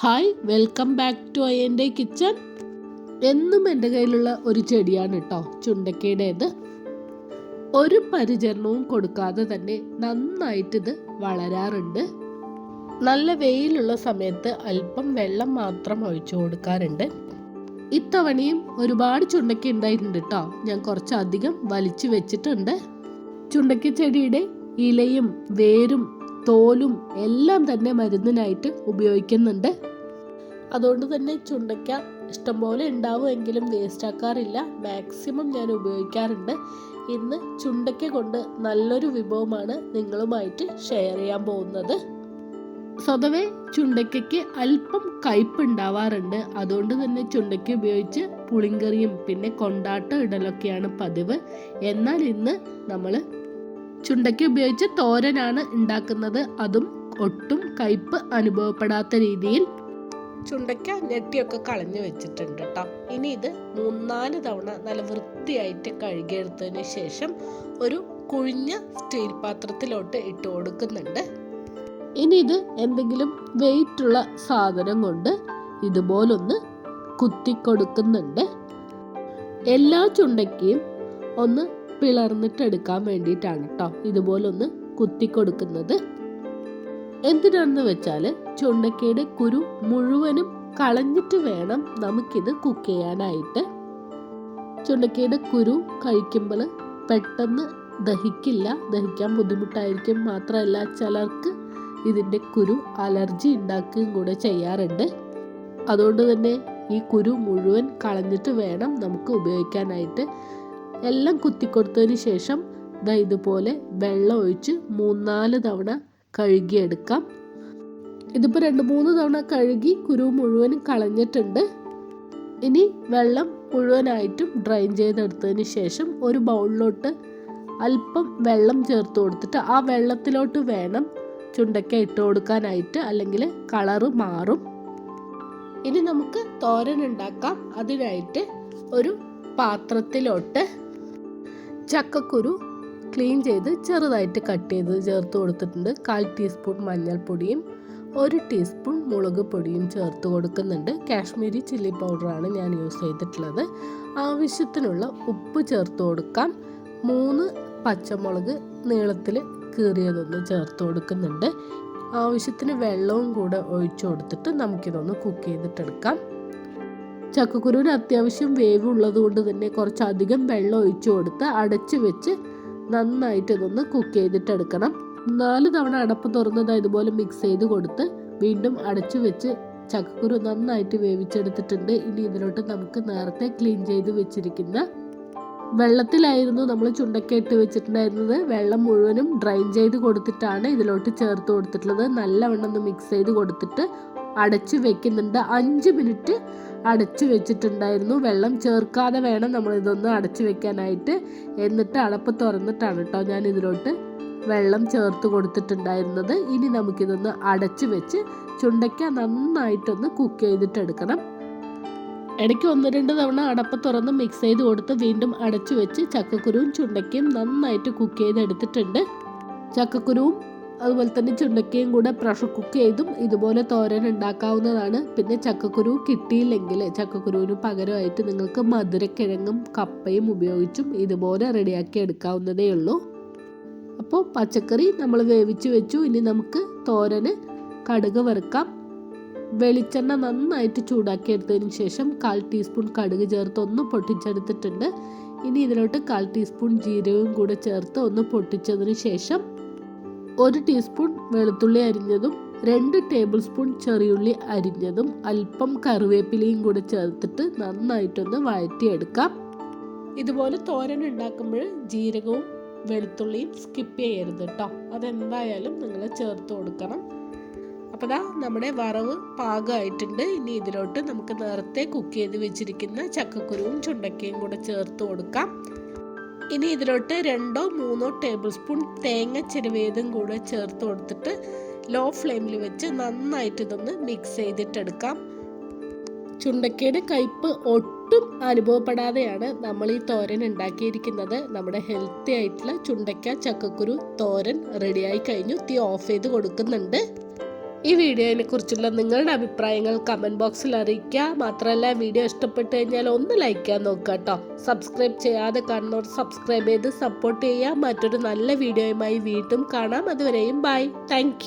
Hi welcome back to എന്റെ kitchen എന്നും എന്റെ കയ്യിലുള്ള ഒരു ചെടിയാണ് കേട്ടോ ചുണ്ടക്കയുടേത് ഒരു പരിചരണവും കൊടുക്കാതെ തന്നെ നന്നായിട്ട് ഇത് വളരാറുണ്ട്. നല്ല വെയിലുള്ള സമയത്ത് അല്പം വെള്ളം മാത്രം ഒഴിച്ചു കൊടുക്കാറുണ്ട്. ഇത്തവണയും ഒരുപാട് ചുണ്ടക്ക ഉണ്ടായിട്ടുണ്ട് കേട്ടോ ഞാൻ കുറച്ചധികം വലിച്ചു വെച്ചിട്ടുണ്ട്. ചുണ്ടക്ക ചെടിയുടെ ഇലയും വേരും തോലും എല്ലാം തന്നെ മരുന്നിനായിട്ട് ഉപയോഗിക്കുന്നുണ്ട്. അതുകൊണ്ട് തന്നെ ചുണ്ടയ്ക്ക ഇഷ്ടംപോലെ ഉണ്ടാവുമെങ്കിലും വേസ്റ്റ് ആക്കാറില്ല മാക്സിമം ഞാൻ ഉപയോഗിക്കാറുണ്ട്. ഇന്ന് ചുണ്ടയ്ക്ക കൊണ്ട് നല്ലൊരു വിഭവമാണ് നിങ്ങളുമായിട്ട് ഷെയർ ചെയ്യാൻ പോകുന്നത്. സ്വതവേ ചുണ്ടയ്ക്കയ്ക്ക് അല്പം കയ്പ് ഉണ്ടാവാറുണ്ട്. അതുകൊണ്ട് തന്നെ ചുണ്ടയ്ക്ക ഉപയോഗിച്ച് പുളിങ്കറിയും പിന്നെ കൊണ്ടാട്ട ഇടലൊക്കെയാണ് പതിവ്. എന്നാൽ ഇന്ന് നമ്മൾ ചുണ്ടയ്ക്ക ഉപയോഗിച്ച് തോരനാണ് ഉണ്ടാക്കുന്നത്. അതും ഒട്ടും കയ്പ് അനുഭവപ്പെടാത്ത രീതിയിൽ ചുണ്ടയ്ക്ക ഞെട്ടിയൊക്കെ കളഞ്ഞു വെച്ചിട്ടുണ്ട് കേട്ടോ ഇനി ഇത് മൂന്നാൽ തവണ നല്ല വൃത്തിയായിട്ട് കഴുകിയെടുത്തതിന് ശേഷം ഒരു കുഴിഞ്ഞ സ്റ്റീൽ പാത്രത്തിലോട്ട് ഇട്ട് കൊടുക്കുന്നുണ്ട്. ഇനി ഇത് എന്തെങ്കിലും വെയിറ്റ് ഉള്ള സാധനം കൊണ്ട് ഇതുപോലൊന്ന് കുത്തി കൊടുക്കുന്നുണ്ട്. എല്ലാ ചുണ്ടയ്ക്കയും ഒന്ന് പിളർന്നിട്ടെടുക്കാൻ വേണ്ടിയിട്ടാണ് കേട്ടോ ഇതുപോലൊന്ന് കുത്തി കൊടുക്കുന്നത്. എന്തിനാണെന്ന് വെച്ചാൽ ചുണ്ടക്കയുടെ കുരു മുഴുവനും കളഞ്ഞിട്ട് വേണം നമുക്കിത് കുക്ക് ചെയ്യാനായിട്ട്. ചുണ്ടക്കയുടെ കുരു കഴിക്കുമ്പോൾ പെട്ടെന്ന് ദഹിക്കില്ല. ദഹിക്കാൻ ബുദ്ധിമുട്ടായിരിക്കും മാത്രമല്ല ചിലർക്ക് ഇതിന്റെ കുരു അലർജി ഉണ്ടാക്കുകയും കൂടെ ചെയ്യാറുണ്ട്. അതുകൊണ്ട് തന്നെ ഈ കുരു മുഴുവൻ കളഞ്ഞിട്ട് വേണം നമുക്ക് ഉപയോഗിക്കാനായിട്ട്. എല്ലാം കുത്തിക്കൊടുത്തതിന് ശേഷം ദാ ഇതുപോലെ വെള്ളം ഒഴിച്ച് മൂന്നാൽ തവണ കഴുകിയെടുക്കാം. ഇതിപ്പോൾ രണ്ട് മൂന്ന് തവണ കഴുകി കുരു മുഴുവനും കളഞ്ഞിട്ടുണ്ട്. ഇനി വെള്ളം മുഴുവനായിട്ടും ഡ്രൈൻ ചെയ്തെടുത്തതിന് ശേഷം ഒരു ബൗളിലോട്ട് അല്പം വെള്ളം ചേർത്ത് കൊടുത്തിട്ട് ആ വെള്ളത്തിലോട്ട് വേണം ചുണ്ടക്ക ഇട്ട് കൊടുക്കാനായിട്ട് അല്ലെങ്കിൽ കളറ് മാറും. ഇനി നമുക്ക് തോരൻ ഉണ്ടാക്കാം. അതിനായിട്ട് ഒരു പാത്രത്തിലോട്ട് ചക്കക്കുരു ക്ലീൻ ചെയ്ത് ചെറുതായിട്ട് കട്ട് ചെയ്ത് ചേർത്ത് കൊടുത്തിട്ടുണ്ട്. കാൽ ടീസ്പൂൺ മഞ്ഞൾപ്പൊടിയും ഒരു ടീസ്പൂൺ മുളക് പൊടിയും ചേർത്ത് കൊടുക്കുന്നുണ്ട്. കാശ്മീരി ചില്ലി പൗഡറാണ് ഞാൻ യൂസ് ചെയ്തിട്ടുള്ളത്. ആവശ്യത്തിനുള്ള ഉപ്പ് ചേർത്ത് കൊടുക്കാം. മൂന്ന് പച്ചമുളക് നീളത്തിൽ കീറിയതൊന്ന് ചേർത്ത് കൊടുക്കുന്നുണ്ട്. ആവശ്യത്തിന് വെള്ളവും കൂടെ ഒഴിച്ചു കൊടുത്തിട്ട് നമുക്കിതൊന്ന് കുക്ക് ചെയ്തിട്ടെടുക്കാം. ചക്കക്കുരുവിന് അത്യാവശ്യം വേവ് ഉള്ളത് കൊണ്ട് തന്നെ കുറച്ചധികം വെള്ളം ഒഴിച്ചു കൊടുത്ത് അടച്ചു വെച്ച് നന്നായിട്ട് ഇതൊന്ന് കുക്ക് ചെയ്തിട്ടെടുക്കണം. നാല് തവണ അടപ്പ് തുറന്നത് ഇതുപോലെ മിക്സ് ചെയ്ത് കൊടുത്ത് വീണ്ടും അടച്ചു വെച്ച് ചക്കക്കുരു നന്നായിട്ട് വേവിച്ചെടുത്തിട്ടുണ്ട്. ഇനി ഇതിലോട്ട് നമുക്ക് നേരത്തെ ക്ലീൻ ചെയ്ത് വെച്ചിരിക്കുന്ന വെള്ളത്തിലായിരുന്നു നമ്മൾ ചുണ്ടക്ക ഇട്ട് വെച്ചിട്ടുണ്ടായിരുന്നത്. വെള്ളം മുഴുവനും ഡ്രൈൻ ചെയ്ത് കൊടുത്തിട്ടാണ് ഇതിലോട്ട് ചേർത്ത് കൊടുത്തിട്ടുള്ളത്. നല്ലവണ്ണം ഒന്ന് മിക്സ് ചെയ്ത് കൊടുത്തിട്ട് അടച്ചു വെക്കുന്നുണ്ട്. അഞ്ച് മിനിറ്റ് അടച്ചു വെച്ചിട്ടുണ്ടായിരുന്നു. വെള്ളം ചേർക്കാതെ വേണം നമ്മൾ ഇതൊന്ന് അടച്ചു വെക്കാനായിട്ട്. എന്നിട്ട് അടപ്പ് തുറന്നിട്ടാണ് കേട്ടോ ഞാൻ ഇതിലോട്ട് വെള്ളം ചേർത്ത് കൊടുത്തിട്ടുണ്ടായിരുന്നത്. ഇനി നമുക്കിതൊന്ന് അടച്ചു വെച്ച് ചുണ്ടയ്ക്ക നന്നായിട്ടൊന്ന് കുക്ക് ചെയ്തിട്ടെടുക്കണം. ഇടയ്ക്ക് ഒന്ന് രണ്ട് തവണ അടപ്പ് തുറന്ന് മിക്സ് ചെയ്ത് കൊടുത്ത് വീണ്ടും അടച്ചു വെച്ച് ചക്കക്കുരുവും ചുണ്ടയ്ക്കയും നന്നായിട്ട് കുക്ക് ചെയ്തെടുത്തിട്ടുണ്ട്. ചക്കക്കുരുവും അതുപോലെ തന്നെ ചുണ്ടക്കയും കൂടെ പ്രഷർ കുക്ക് ചെയ്തും ഇതുപോലെ തോരൻ ഉണ്ടാക്കാവുന്നതാണ്. പിന്നെ ചക്കക്കുരു കിട്ടിയില്ലെങ്കിൽ ചക്കക്കുരുവിന് പകരമായിട്ട് നിങ്ങൾക്ക് മധുരക്കിഴങ്ങും കപ്പയും ഉപയോഗിച്ചും ഇതുപോലെ റെഡിയാക്കി എടുക്കാവുന്നതേ ഉള്ളൂ. അപ്പോൾ പച്ചക്കറി നമ്മൾ വേവിച്ച് വെച്ചു. ഇനി നമുക്ക് തോരന് കടുക് വറുക്കാം. വെളിച്ചെണ്ണ നന്നായിട്ട് ചൂടാക്കി എടുത്തതിന് ശേഷം കാൽ ടീസ്പൂൺ കടുക് ചേർത്ത് ഒന്ന് പൊട്ടിച്ചെടുത്തിട്ടുണ്ട്. ഇനി ഇതിലോട്ട് കാൽ ടീസ്പൂൺ ജീരകവും കൂടെ ചേർത്ത് ഒന്ന് പൊട്ടിച്ചതിന് ശേഷം ഒരു ടീസ്പൂൺ വെളുത്തുള്ളി അരിഞ്ഞതും രണ്ട് ടേബിൾ സ്പൂൺ ചെറിയുള്ളി അരിഞ്ഞതും അല്പം കറിവേപ്പിലയും കൂടെ ചേർത്തിട്ട് നന്നായിട്ടൊന്ന് വഴറ്റിയെടുക്കാം. ഇതുപോലെ തോരൻ ഉണ്ടാക്കുമ്പോൾ ജീരകവും വെളുത്തുള്ളിയും സ്കിപ്പ് ചെയ്യരുത് കേട്ടോ അതെന്തായാലും നിങ്ങൾ ചേർത്ത് കൊടുക്കണം. അപ്പോൾ ദാ നമ്മുടെ വറവ് പാകമായിട്ടുണ്ട്. ഇനി ഇതിലോട്ട് നമുക്ക് നേരത്തെ കുക്ക് ചെയ്ത് വെച്ചിരിക്കുന്ന ചക്കക്കുരുവും ചുണ്ടക്കയും കൂടെ ചേർത്ത് കൊടുക്കാം. ഇനി ഇതിലോട്ട് രണ്ടോ മൂന്നോ ടേബിൾ സ്പൂൺ തേങ്ങ ചെരുവേതും കൂടെ ചേർത്ത് കൊടുത്തിട്ട് ലോ ഫ്ലെയിമിൽ വെച്ച് നന്നായിട്ട് ഇതൊന്ന് മിക്സ് ചെയ്തിട്ടെടുക്കാം. ചുണ്ടക്കയുടെ കയ്പ്പ് ഒട്ടും അനുഭവപ്പെടാതെയാണ് നമ്മൾ ഈ തോരൻ ഉണ്ടാക്കിയിരിക്കുന്നത്. നമ്മുടെ ഹെൽത്തി ആയിട്ടുള്ള ചുണ്ടക്ക ചക്കക്കുരു തോരൻ റെഡിയായി കഴിഞ്ഞു. തീ ഓഫ് ചെയ്ത് കൊടുക്കുന്നുണ്ട്. ഈ വീഡിയോയെ കുറിച്ചുള്ള നിങ്ങളുടെ അഭിപ്രായങ്ങൾ കമന്റ് ബോക്സിൽ അറിയിക്കുക. മാത്രമല്ല വീഡിയോ ഇഷ്ടപ്പെട്ടു കഴിഞ്ഞാൽ ഒന്ന് ലൈക്ക് ചെയ്യാൻ നോക്കുക കേട്ടോ സബ്സ്ക്രൈബ് ചെയ്യാതെ കാണുന്നവർ സബ്സ്ക്രൈബ് ചെയ്ത് സപ്പോർട്ട് ചെയ്യുക. മറ്റൊരു നല്ല വീഡിയോയുമായി വീണ്ടും കാണാം. അതുവരെയും ബൈ താങ്ക്